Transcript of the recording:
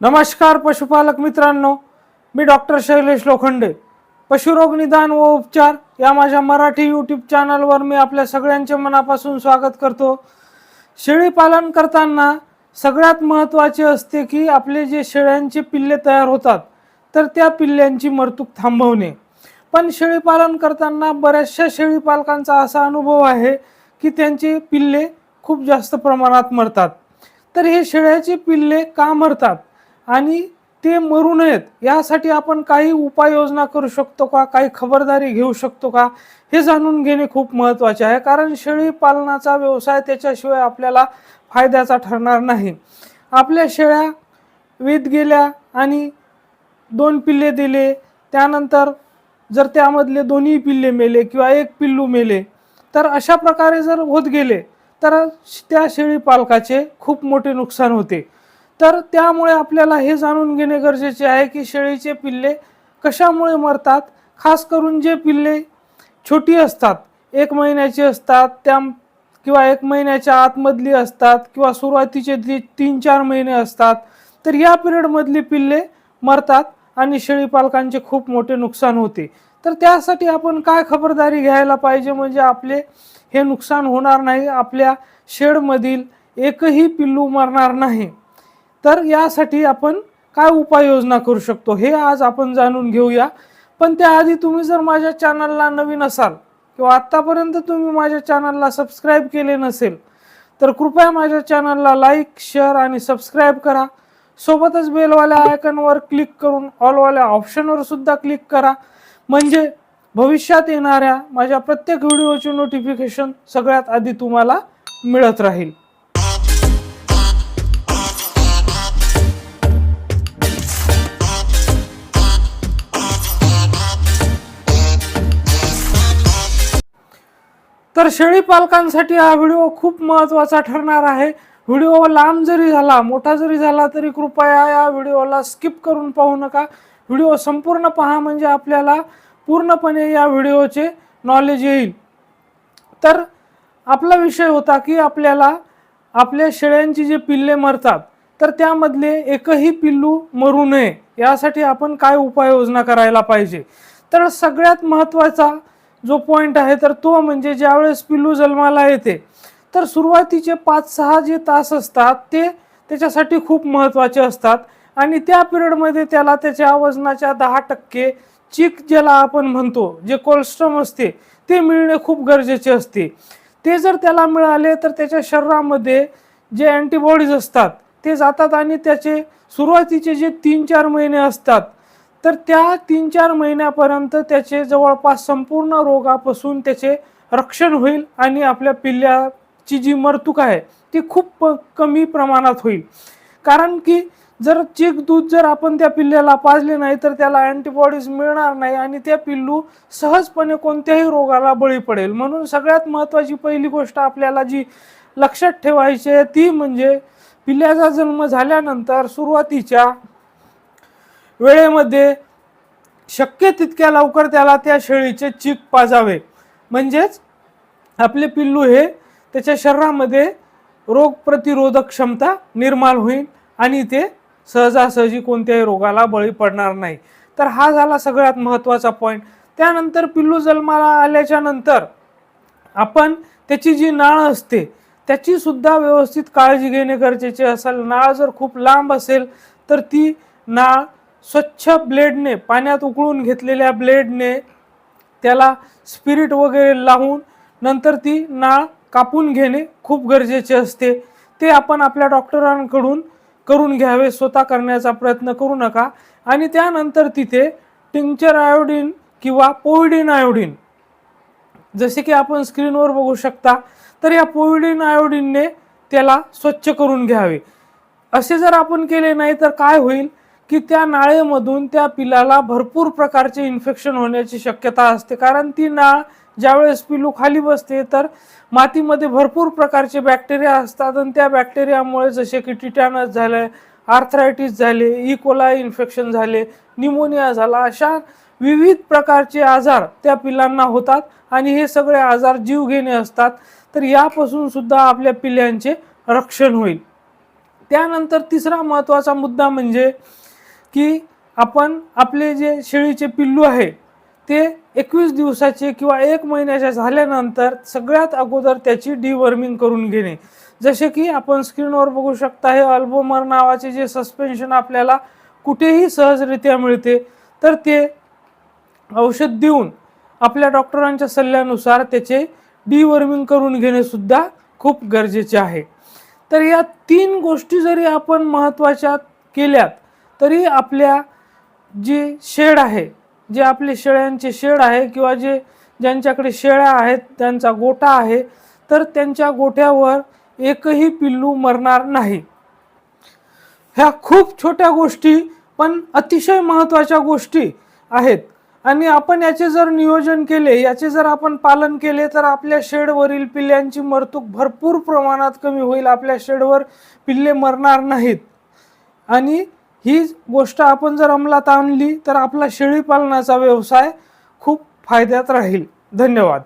नमस्कार पशुपालक मित्रांनो मी डॉक्टर शैलेश लोखंडे. पशुरोग निदान व उपचार या माझ्या मराठी यूट्यूब चॅनलवर मी आपल्या सगळ्यांचे मनापासून स्वागत करतो. शेळी पालन करताना सगळ्यात महत्त्वाचे असते की आपले जे शेळ्यांचे पिल्ले तयार होतात तर त्या पिल्ल्यांची मरतूक थांबवणे. पण शेळीपालन करताना बऱ्याचशा शेळी पालकांचा असा अनुभव आहे की त्यांचे पिल्ले खूप जास्त प्रमाणात मरतात. तर हे शेळ्याचे पिल्ले का मरतात? आणि ते मरू नयेत. यासाठी आपण काही उपाययोजना करू शकतो का? काही खबरदारी घेऊ शकतो का? हे जाणून घेणे खूप महत्त्वाचे आहे. कारण शेळी पालनाचा व्यवसाय त्याच्याशिवाय आपल्याला फायद्याचा ठरणार नाही. आपल्या शेळ्या वेद गेल्या आणि दोन पिल्ले दिले. त्यानंतर जर त्यामधले दोन्ही पिल्ले मेले किंवा एक पिल्लू मेले तर अशा प्रकारे जर होत गेले तर त्या शेळी पालकाचे खूप मोठे नुकसान होते. तर त्यामुळे आपल्याला हे जाणून घेणे गरजेचे आहे की शेळीचे पिल्ले कशामुळे मरतात? खास करून जे पिल्ले छोटी असतात एक महिन्याची असतात त्या किंवा एक महिन्याच्या आतमधली असतात किंवा सुरुवातीचे ती तीन चार महिने असतात तर या पिरियडमधली पिल्ले मरतात आणि शेळी पालकांचे खूप मोठे नुकसान होते. तर त्यासाठी आपण काय खबरदारी घ्यायला पाहिजे? म्हणजे आपले हे नुकसान होणार नाही आपल्या शेडमधील एकही पिल्लू मरणार नाही. तर यासाठी आपण काय उपाययोजना करू शकतो हे आज आपण जाणून घेऊया. पण त्याआधी तुम्ही जर माझ्या चॅनलला नवीन असाल किंवा आत्तापर्यंत तुम्ही माझ्या चॅनलला सबस्क्राईब केले नसेल तर कृपया माझ्या चॅनलला लाईक शेअर आणि सबस्क्राईब करा. सोबतच बेलवाल्या आयकनवर क्लिक करून ऑलवाल्या ऑप्शनवर सुद्धा क्लिक करा. म्हणजे भविष्यात येणाऱ्या माझ्या प्रत्येक व्हिडिओची नोटिफिकेशन सगळ्यात आधी तुम्हाला मिळत राहील. तर शेळी पालकांसाठी हा व्हिडिओ खूप महत्त्वाचा ठरणार आहे. व्हिडिओ लांब जरी झाला मोठा जरी झाला तरी कृपया या व्हिडिओला स्किप करून पाहू नका. व्हिडिओ संपूर्ण पहा म्हणजे आपल्याला पूर्णपणे या व्हिडिओचे नॉलेज येईल. तर आपला विषय होता की आपल्याला आपल्या शेळ्यांची जे पिल्ले मरतात तर त्यामधले एकही पिल्लू मरू नये. यासाठी आपण काय उपाययोजना करायला पाहिजे? तर सगळ्यात महत्त्वाचा जो पॉईंट आहे तर तो म्हणजे ज्यावेळेस पिल्लू जन्माला येते तर सुरुवातीचे पाच सहा जे तास असतात ते त्याच्यासाठी खूप महत्त्वाचे असतात. आणि त्या पिरियडमध्ये त्याला त्याच्या वजनाच्या दहा टक्के चिक ज्याला आपण म्हणतो जे कोलेस्ट्रॉम असते ते मिळणे खूप गरजेचे असते. ते जर त्याला मिळाले तर त्याच्या शरीरामध्ये जे अँटीबॉडीज असतात ते जातात आणि त्याचे सुरुवातीचे जे तीन चार महिने असतात तर त्या तीन चार महिन्यापर्यंत त्याचे जवळपास संपूर्ण रोगापासून त्याचे रक्षण होईल आणि आपल्या पिल्ल्याची जी मरतूक आहे ती खूप कमी प्रमाणात होईल. कारण की जर चीक दूध जर आपण त्या पिल्ल्याला पाजले नाही तर त्याला अँटीबॉडीज मिळणार नाही आणि त्या पिल्लू सहजपणे कोणत्याही रोगाला बळी पडेल. म्हणून सगळ्यात महत्त्वाची पहिली गोष्ट आपल्याला जी लक्षात ठेवायची आहे ती म्हणजे पिल्ल्याचा जन्म झाल्यानंतर सुरुवातीच्या वेळेमध्ये शक्य तितक्या लवकर त्याला त्या शेळीचे चीक पाजावे. म्हणजेच आपले पिल्लू हे त्याच्या शरीरामध्ये रोग प्रतिरोधक क्षमता निर्माण होईल आणि ते सहजासहजी कोणत्याही रोगाला बळी पडणार नाही. तर हा झाला सगळ्यात महत्त्वाचा पॉईंट त्यानंतर पिल्लू जन्माला आल्याच्यानंतर आपण त्याची जी नाळ असते त्याची सुद्धा व्यवस्थित काळजी घेणे गरजेचे असेल. नाळ जर खूप लांब असेल तर ती नाळ स्वच्छ ब्लेडने पाण्यात उकळून घेतलेल्या ब्लेडने त्याला स्पिरिट वगैरे लावून नंतर ती नाळ कापून घेणे खूप गरजेचे असते. ते आपण आपल्या डॉक्टरांकडून करून घ्यावे स्वतः करण्याचा प्रयत्न करू नका. आणि त्यानंतर तिथे टिंक्चर आयोडीन किंवा पोविडिन आयोडीन. जसे की आपण स्क्रीनवर बघू शकता तर या पोविडिन आयोडीनने त्याला स्वच्छ करून घ्यावे. असे जर आपण केले नाही तर काय होईल? की त्या नाळेमधून त्या पिलाला भरपूर प्रकारचे इन्फेक्शन होण्याची शक्यता असते. कारण ती नाळ ज्यावेळेस पिलू खाली बसते तर मातीमध्ये भरपूर प्रकारचे बॅक्टेरिया असतात आणि त्या बॅक्टेरियामुळे जसे की टिटॅनस झाले आर्थरायटिस झाले e. इकोला इन्फेक्शन झाले निमोनिया झाला अशा विविध प्रकारचे आजार त्या पिलांना होतात आणि हे सगळे आजार जीवघेणे असतात. तर यापासून सुद्धा आपल्या पिल्यांचे रक्षण होईल. त्यानंतर तिसरा महत्त्वाचा मुद्दा म्हणजे की आपण आपले जे शेळीचे पिल्लू आहे ते एकवीस दिवसाचे किंवा एक महिन्याच्या झाल्यानंतर सगळ्यात अगोदर त्याची डिवर्मिंग करून घेणे. जसे की आपण स्क्रीनवर बघू शकता हे अल्बोमर नावाचे जे सस्पेन्शन आपल्याला कुठेही सहजरित्या मिळते तर ते औषध देऊन आपल्या डॉक्टरांच्या सल्ल्यानुसार त्याचे डिवर्मिंग करून घेणे सुद्धा खूप गरजेचे आहे. तर या तीन गोष्टी जरी आपण महत्त्वाच्या केल्यात तरी आपल्या जी शेड आहे जे आपले शेळ्यांचे शेड आहे किंवा जे ज्यांच्याकडे शेळ्या आहेत त्यांचा गोठा आहे तर त्यांच्या गोठ्यावर एकही पिल्लू मरणार नाही. ह्या खूप छोट्या गोष्टी पण अतिशय महत्त्वाच्या गोष्टी आहेत. आणि आपण याचे जर नियोजन केले याचे जर आपण पालन केले तर आपल्या शेडवरील पिल्ल्यांची मरतूक भरपूर प्रमाणात कमी होईल. आपल्या शेडवर पिल्ले मरणार नाहीत. आणि ही गोष्ट आपण जर अंमलात आणली तर आपला शेळीपालनाचा व्यवसाय खूप फायद्यात राहील. धन्यवाद.